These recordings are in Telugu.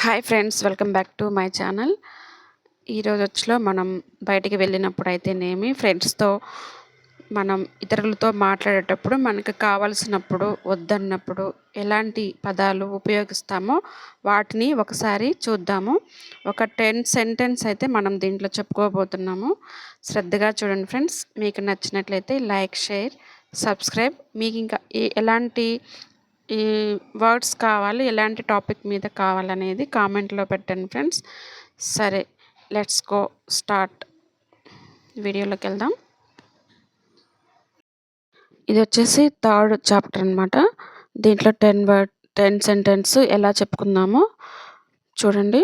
Hi friends welcome back to my channel. ఈరోజు వచ్చిలో మనం బయటికి వెళ్ళినప్పుడు అయితేనేమి ఫ్రెండ్స్తో మనం ఇతరులతో మాట్లాడేటప్పుడు మనకు కావలసినప్పుడు వద్దన్నప్పుడు ఎలాంటి పదాలు ఉపయోగిస్తామో వాటిని ఒకసారి చూద్దాము. ఒక టెన్ సెంటెన్స్ అయితే మనం దీంట్లో చెప్పుకోబోతున్నాము. శ్రద్ధగా చూడండి ఫ్రెండ్స్ మీకు నచ్చినట్లయితే లైక్ షేర్ సబ్స్క్రైబ్. మీకు ఇంకా ఎలాంటి ఈ వర్డ్స్ కావాలి ఎలాంటి టాపిక్ మీద కావాలనేది కామెంట్లో పెట్టండి ఫ్రెండ్స్. సరే లెట్స్ గో స్టార్ట్ వీడియోలోకి వెళ్దాం. ఇది వచ్చేసి థర్డ్ చాప్టర్ అనమాట దీంట్లో టెన్ వర్డ్ టెన్ సెంటెన్స్ ఎలా చెప్పుకుందామో చూడండి.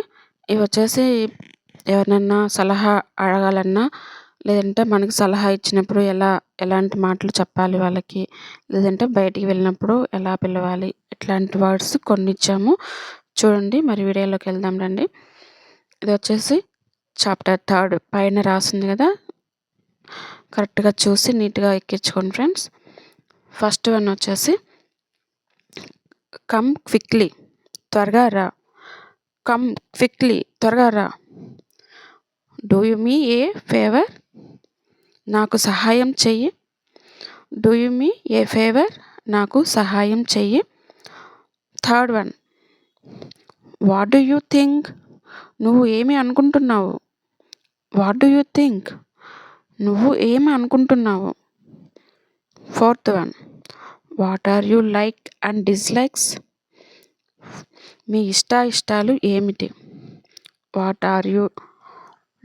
ఇవి వచ్చేసి ఎవరినన్నా సలహా అడగాలన్నా లేదంటే మనకు సలహా ఇచ్చినప్పుడు ఎలా ఎలాంటి మాటలు చెప్పాలి వాళ్ళకి లేదంటే బయటికి వెళ్ళినప్పుడు ఎలా పిలవాలి ఇట్లాంటి వర్డ్స్ కొన్ని ఇచ్చాము. చూడండి మరి వీడియోలోకి వెళ్దాం రండి. ఇది వచ్చేసి చాప్టర్ థర్డ్ పైన రాసింది కదా? కరెక్ట్గా చూసి నీట్గా ఎక్కించుకోండి ఫ్రెండ్స్. ఫస్ట్ వన్ వచ్చేసి కమ్ క్విక్లీ త్వరగా రా. కమ్ క్విక్లీ త్వరగా రా. Do you me a favour? నాకు సహాయం చెయ్యి. Do you me a favour? నాకు సహాయం చెయ్యి. Third one. What do you think? నువ్వు ఏమి అనుకుంటున్నావు? What do you think? నువ్వు ఏమి అనుకుంటున్నావు? Fourth one. What are you like and dislikes? మీ ఇష్ట ఇష్టాలు ఏమిటి? What are you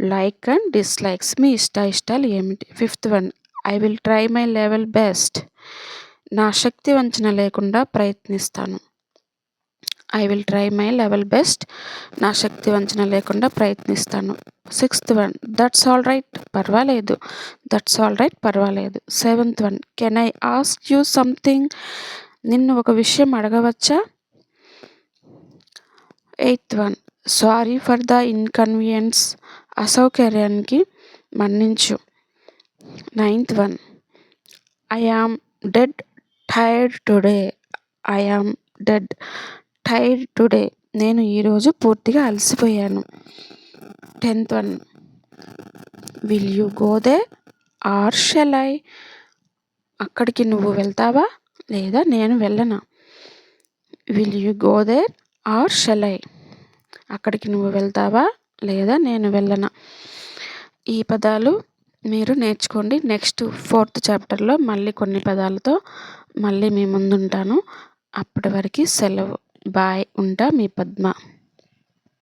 like and dislikes. మీ ఇష్ట ఇష్టాలు ఏమిటి? Fifth one I will try my level best. నా శక్తి వంచన లేకుండా ప్రయత్నిస్తాను. I will try my level best. నా శక్తి వంచన లేకుండా ప్రయత్నిస్తాను. Sixth one that's all right పర్వాలేదు. దట్స్ ఆల్ రైట్ పర్వాలేదు. Seventh one can I ask you something? నిన్ను ఒక విషయం అడగవచ్చా? Eighth one sorry for the inconvenience. అసౌకర్యానికి మన్నించు. Ninth one. I am dead tired today I am dead tired today నేను ఈరోజు పూర్తిగా అలసిపోయాను. Tenth one. Will you go there or shall I అక్కడికి నువ్వు వెళ్తావా లేదా నేను వెళ్ళనా? Will you go there or shall I అక్కడికి నువ్వు వెళ్తావా? లేదా నేను వెళ్ళనా. ఈ పదాలు మీరు నేర్చుకోండి. నెక్స్ట్ ఫోర్త్ చాప్టర్లో మళ్ళీ కొన్ని పదాలతో మళ్ళీ మీ ముందుంటాను. అప్పటి వరకు సెలవు. బాయ్ ఉంటా మీ పద్మ.